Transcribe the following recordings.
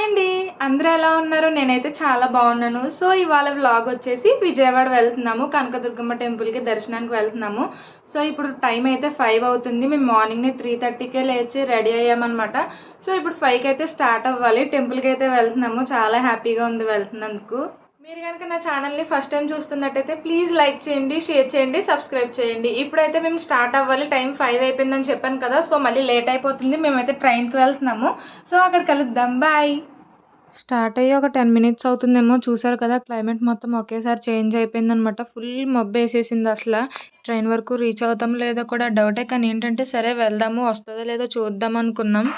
Hi అండి. అందరూ ఎలా ఉన్నారు? నేనైతే చాలా బాగున్నాను. సో ఇవాళ వ్లాగ్ వచ్చేసి విజయవాడ వెళ్తున్నాము. కనకదుర్గమ్మ టెంపుల్కి దర్శనానికి వెళ్తున్నాము. సో ఇప్పుడు టైం అయితే ఫైవ్ అవుతుంది. మేము మార్నింగ్ని త్రీ థర్టీకే లేచి రెడీ అయ్యామన్నమాట. సో ఇప్పుడు ఫైవ్కి అయితే స్టార్ట్ అవ్వాలి. టెంపుల్కి అయితే వెళ్తున్నాము. చాలా హ్యాపీగా ఉంది వెళ్తున్నందుకు. మీరు కనుక నా ఛానల్ని ఫస్ట్ టైం చూస్తున్నట్టయితే ప్లీజ్ లైక్ చేయండి షేర్ చేయండి సబ్స్క్రైబ్ చేయండి. ఇప్పుడైతే మేము స్టార్ట్ అవ్వాలి. టైం ఫైవ్ అయిపోయిందని చెప్పాను కదా సో మళ్ళీ లేట్ అయిపోతుంది. మేమైతే ట్రైన్కి వెళ్తున్నాము. సో అక్కడ కలుద్దాం. బాయ్. స్టార్ట్ అయ్యి ఒక టెన్ మినిట్స్ అవుతుందేమో. చూసారు కదా క్లైమేట్ మొత్తం ఒకేసారి చేంజ్ అయిపోయింది అనమాట ఫుల్ మబ్బు వేసేసింది అసలు. ట్రైన్ వరకు రీచ్ అవుతాం లేదో కూడా డౌటే కానీ ఏంటంటే సరే వెళ్దాము వస్తుందో లేదో చూద్దాం అనుకున్నాం.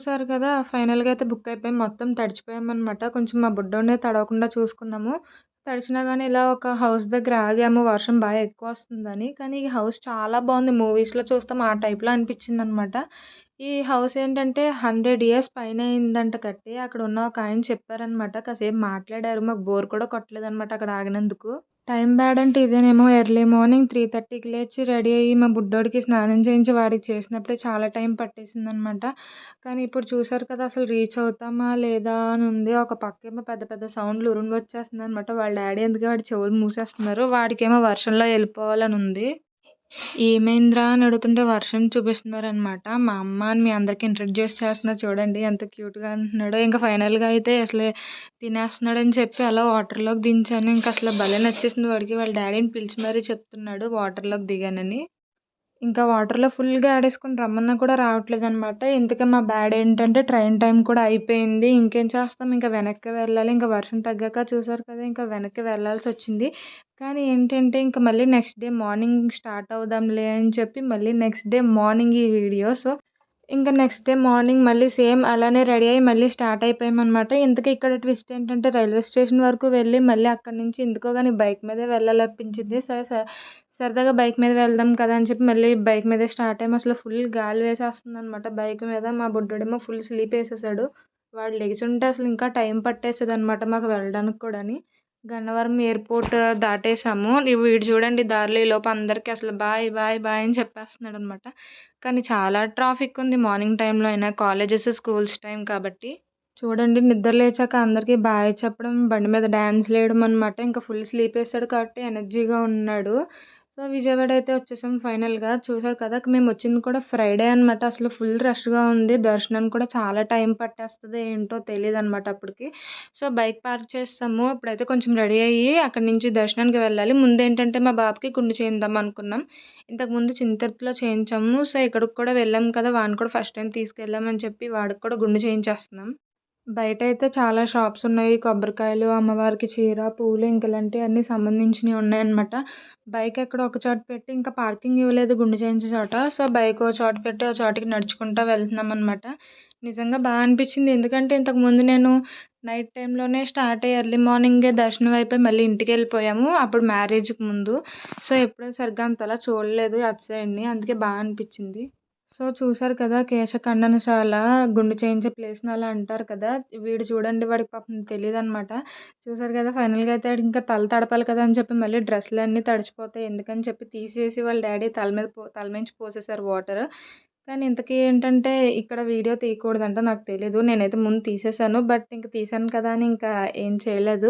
చూసారు కదా ఫైనల్గా అయితే బుక్ అయిపోయి. మొత్తం తడిచిపోయామన్నమాట. కొంచెం మా బుడ్డోనే తడవకుండా చూసుకున్నాము. తడిచినా కానీ ఇలా ఒక హౌస్ దగ్గర ఆగాము. వర్షం బాగా ఎక్కువ వస్తుందని. కానీ ఈ హౌస్ చాలా బాగుంది. మూవీస్లో చూస్తాం ఆ టైప్లో అనిపించింది అనమాట ఈ హౌస్ ఏంటంటే హండ్రెడ్ ఇయర్స్ పైన అయిందంట కట్టి. అక్కడ ఉన్న ఒక ఆయన చెప్పారనమాట కాసేపు మాట్లాడారు. మాకు బోర్ కూడా కొట్టలేదన్నమాట అక్కడ ఆగినందుకు. టైం బ్యాడ్ అంటే ఇదేనేమో ఎర్లీ మార్నింగ్ త్రీ థర్టీకి లేచి రెడీ అయ్యి మా బుడ్డోడికి స్నానం చేయించి వాడికి చేసినప్పుడే చాలా టైం పట్టేసింది అనమాట కానీ ఇప్పుడు చూసారు కదా అసలు రీచ్ అవుతామా లేదా అని ఉంది. ఒక పక్కేమో పెద్ద పెద్ద సౌండ్లు ఉరుములు వచ్చేస్తుంది అనమాట వాళ్ళ డాడీ ఎందుకు వాడి చెవులు మూసేస్తున్నారు. వాడికేమో వర్షంలో వెళ్ళిపోవాలని ఉంది. ఏమైందిరా అని అడుగుతుంటే వర్షం చూపిస్తున్నారనమాట మా అమ్మ అని మీ అందరికి ఇంట్రడ్యూస్ చేస్తున్నా చూడండి ఎంత క్యూట్గా అంటున్నాడో. ఇంకా ఫైనల్గా అయితే అసలు తినేస్తున్నాడని చెప్పి అలా వాటర్లోకి దించాను. ఇంకా అసలు భలే నచ్చేసింది వాడికి. వాళ్ళ డాడీని పిలిచి మరీ చెప్తున్నాడు వాటర్లోకి దిగానని. ఇంకా వాటర్లో ఫుల్గా ఆడేసుకుని రమ్మన్నా కూడా రావట్లేదు అనమాట ఇంతకీ మా బ్యాడ్ ఏంటంటే ట్రైన్ టైం కూడా అయిపోయింది. ఇంకేం చేస్తాం? ఇంకా వెనక్కి వెళ్ళాలి. ఇంకా వర్షం తగ్గాక చూసారు కదా! ఇంకా వెనక్కి వెళ్ళాల్సి వచ్చింది. కానీ ఏంటంటే ఇంకా మళ్ళీ నెక్స్ట్ డే మార్నింగ్ స్టార్ట్ అవుదాంలే అని చెప్పి మళ్ళీ నెక్స్ట్ డే మార్నింగ్ ఈ వీడియో. సో ఇంకా నెక్స్ట్ డే మార్నింగ్ మళ్ళీ సేమ్ అలానే రెడీ అయ్యి మళ్ళీ స్టార్ట్ అయిపోయామన్నమాట. ఇంతకీ ఇక్కడ ట్విస్ట్ ఏంటంటే రైల్వే స్టేషన్ వరకు వెళ్ళి మళ్ళీ అక్కడి నుంచి ఎందుకో కానీ బైక్ మీదే వెళ్ళాలనిపించింది. సరే సరే. సరదాగా బైక్ మీద వెళ్దాం కదా అని చెప్పి మళ్ళీ బైక్ మీదే స్టార్ట్ అయ్యాము అసలు ఫుల్ గాలి వేసేస్తుంది అనమాట బైక్ మీద మా బుడ్డోడేమో ఫుల్ స్లీప్ వేసేసాడు. వాడు లెగిసి ఉంటే అసలు ఇంకా టైం పట్టేసేది అనమాట మాకు వెళ్ళడానికి కూడాని. గన్నవరం ఎయిర్పోర్ట్ దాటేసాము. వీడు చూడండి దారిలో ఈ లోపు అందరికీ అసలు బాయ్ బాయ్ బాయ్ అని చెప్పేస్తున్నాడు అనమాట కానీ చాలా ట్రాఫిక్ ఉంది మార్నింగ్ టైంలో అయినా కాలేజెస్ స్కూల్స్ టైం కాబట్టి. చూడండి నిద్ర లేచాక అందరికీ బాయ్ చెప్పడం బండి మీద డ్యాన్స్ వేయడం అనమాట ఇంకా ఫుల్ స్లీప్ వేసాడు కాబట్టి ఎనర్జీగా ఉన్నాడు. సో విజయవాడ అయితే వచ్చేసాం ఫైనల్గా. చూసారు కదా మేము వచ్చింది కూడా ఫ్రైడే అనమాట అసలు ఫుల్ రష్గా ఉంది. దర్శనానికి కూడా చాలా టైం పట్టేస్తుంది ఏంటో తెలియదు అనమాట అప్పటికి. సో బైక్ పార్క్ చేస్తాము. ఇప్పుడైతే కొంచెం రెడీ అయ్యి అక్కడి నుంచి దర్శనానికి వెళ్ళాలి. ముందు ఏంటంటే మా బాబుకి గుండు చేయిందాం అనుకున్నాం. ఇంతకుముందు చింతర్తిలో చేయించాము. సో ఇక్కడికి కూడా వెళ్ళాం కదా వాడిని కూడా ఫస్ట్ టైం తీసుకెళ్ళామని చెప్పి వాడికి కూడా గుండు చేయించేస్తున్నాం బయట అయితే చాలా షాప్స్ ఉన్నాయి. కొబ్బరికాయలు అమ్మవారికి చీర పూలు ఇంక ఇలాంటివన్నీ సంబంధించినవి ఉన్నాయన్నమాట. బైక్ ఎక్కడ ఒక చోట పెట్టి ఇంకా పార్కింగ్ ఇవ్వలేదు గుండు చేయించే చోట. సో బైక్ ఒక చోట పెట్టి ఆ చోటికి నడుచుకుంటూ వెళ్తున్నాం అనమాట నిజంగా బాగా అనిపించింది. ఎందుకంటే ఇంతకుముందు నేను నైట్ టైంలోనే స్టార్ట్ అయ్యి ఎర్లీ మార్నింగే దర్శనం అయిపోయి మళ్ళీ ఇంటికి వెళ్ళిపోయాము. అప్పుడు మ్యారేజ్కి ముందు. సో ఎప్పుడూ సరిగ్గా అంతలా చూడలేదు అటు సైడ్ని. అందుకే బాగా అనిపించింది. సో చూసారు కదా కేశఖండనశాల గుండు చేయించే ప్లేస్ని అలా అంటారు కదా వీడు చూడండి వాడికి పాపం తెలియదు అనమాట చూసారు కదా ఫైనల్గా అయితే ఇంకా తల తడపాలి కదా అని చెప్పి మళ్ళీ డ్రెస్సులు అన్నీ తడిచిపోతాయి. ఎందుకని చెప్పి తీసేసి వాళ్ళ డాడీ తల మీద పో తల మించి పోసేసారు వాటర్. కానీ ఇంతకీ ఏంటంటే ఇక్కడ వీడియో తీయకూడదంట నాకు తెలీదు. నేనైతే ముందు తీసేసాను బట్ ఇంక తీసాను కదా అని ఇంకా ఏం చేయలేదు.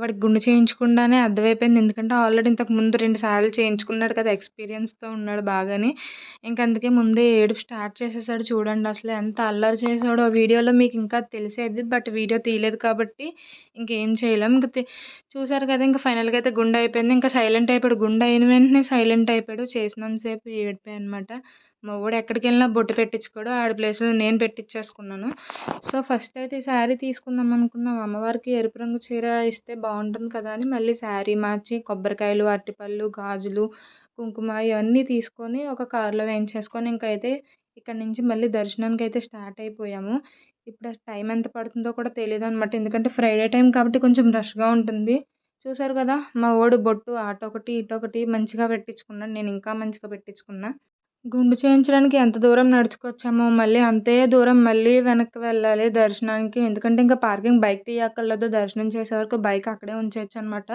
వాడికి గుండు చేయించకుండానే అర్థమైపోయింది. ఎందుకంటే ఆల్రెడీ ఇంతకు ముందు రెండు సార్లు చేయించుకున్నాడు కదా ఎక్స్పీరియన్స్తో ఉన్నాడు బాగాని. ఇంక అందుకే ముందే ఏడుపు స్టార్ట్ చేసేసాడు చూడండి అసలు ఎంత అల్లరి చేసాడో వీడియోలో మీకు ఇంకా తెలిసేది బట్ వీడియో తీయలేదు కాబట్టి ఇంకేం చేయలేం. ఇంకా చూసారు కదా ఇంకా ఫైనల్గా అయితే గుండె అయిపోయింది. ఇంకా సైలెంట్ అయిపోయాడు. గుండె అయిన వెంటనే సైలెంట్ అయిపోయాడు. చేసినంతసేపు ఏడిపోయాయి అనమాట మా వాడు ఎక్కడికి వెళ్ళినా బొట్టు పెట్టించుకోడు. ఆడి ప్లేస్లో నేను పెట్టించేసుకున్నాను. సో ఫస్ట్ అయితే ఈ శారీ తీసుకుందాం అనుకున్నాం. అమ్మవారికి ఎరుపు రంగు చీర ఇస్తే బాగుంటుంది కదా అని మళ్ళీ శారీ మార్చి కొబ్బరికాయలు అరటిపళ్ళు గాజులు కుంకుమ ఇవన్నీ తీసుకొని ఒక కారులో వేయించేసుకొని ఇంకైతే ఇక్కడ నుంచి మళ్ళీ దర్శనానికి అయితే స్టార్ట్ అయిపోయాము. ఇప్పుడు టైం ఎంత పడుతుందో కూడా తెలియదు అనమాట ఎందుకంటే ఫ్రైడే టైం కాబట్టి కొంచెం రష్గా ఉంటుంది. చూసారు కదా మా వాడు బొట్టు అటొకటి ఇటొకటి మంచిగా పెట్టించుకున్నాను నేను ఇంకా మంచిగా పెట్టించుకున్నా. గుండు చేయించడానికి ఎంత దూరం నడుచుకొచ్చామో మళ్ళీ అంతే దూరం మళ్ళీ వెనక్కి వెళ్ళాలి దర్శనానికి. ఎందుకంటే ఇంకా పార్కింగ్ బైక్ తీయక్కర్లేదు. దర్శనం చేసే వరకు బైక్ అక్కడే ఉంచేయచ్చు అనమాట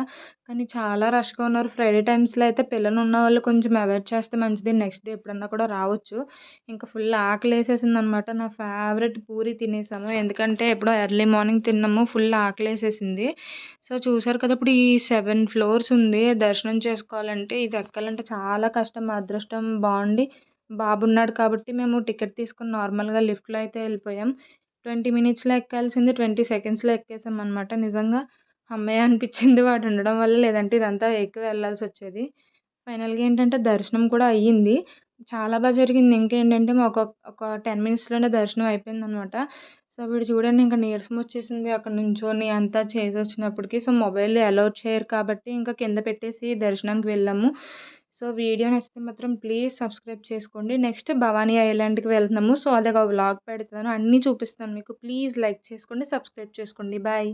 కానీ చాలా రష్గా ఉన్నారు. ఫ్రైడే టైమ్స్లో అయితే పిల్లలు ఉన్న వాళ్ళు కొంచెం అవాయిడ్ చేస్తే మంచిది. నెక్స్ట్ డే ఎప్పుడన్నా కూడా రావచ్చు. ఇంకా ఫుల్ ఆకలి వేసేసింది అనమాట నా ఫేవరెట్ పూరి తినేసాము. ఎందుకంటే ఎప్పుడో ఎర్లీ మార్నింగ్ తిన్నాము. ఫుల్ ఆకలి వేసేసింది సో చూసారు కదా ఇప్పుడు ఈ సెవెన్ ఫ్లోర్స్ ఉంది. దర్శనం చేసుకోవాలంటే ఇది ఎక్కాలంటే చాలా కష్టం. అదృష్టం బాగుండి బాబు ఉన్నాడు కాబట్టి మేము టికెట్ తీసుకుని నార్మల్గా లిఫ్ట్లో అయితే వెళ్ళిపోయాం. ట్వంటీ మినిట్స్లో ఎక్కాల్సింది ట్వంటీ సెకండ్స్లో ఎక్కేసాం అనమాట నిజంగా అమ్మయ్య అనిపించింది వాడు ఉండడం వల్ల లేదంటే ఇదంతా ఎక్కువ వెళ్ళాల్సి వచ్చేది. ఫైనల్గా ఏంటంటే దర్శనం కూడా అయ్యింది. చాలా బాగా జరిగింది. ఇంకేంటంటే ఒక ఒక టెన్ మినిట్స్లోనే దర్శనం అయిపోయింది అనమాట సో వీడు చూడండి ఇంకా నీరసం వచ్చేసింది అక్కడ నుంచొని అంతా చేసి వచ్చినప్పటికీ. సో మొబైల్ అలౌ చేయరు కాబట్టి ఇంకా కింద పెట్టేసి దర్శనానికి వెళ్ళాము. సో వీడియో నచ్చితే మాత్రం ప్లీజ్ సబ్స్క్రైబ్ చేసుకోండి. నెక్స్ట్ భవానీ ఐలాండ్కి వెళ్తున్నాము. సో అదే ఒక వ్లాగ్ పెడతాను. అన్నీ చూపిస్తాను మీకు. ప్లీజ్ లైక్ చేసుకోండి సబ్స్క్రైబ్ చేసుకోండి. బాయ్.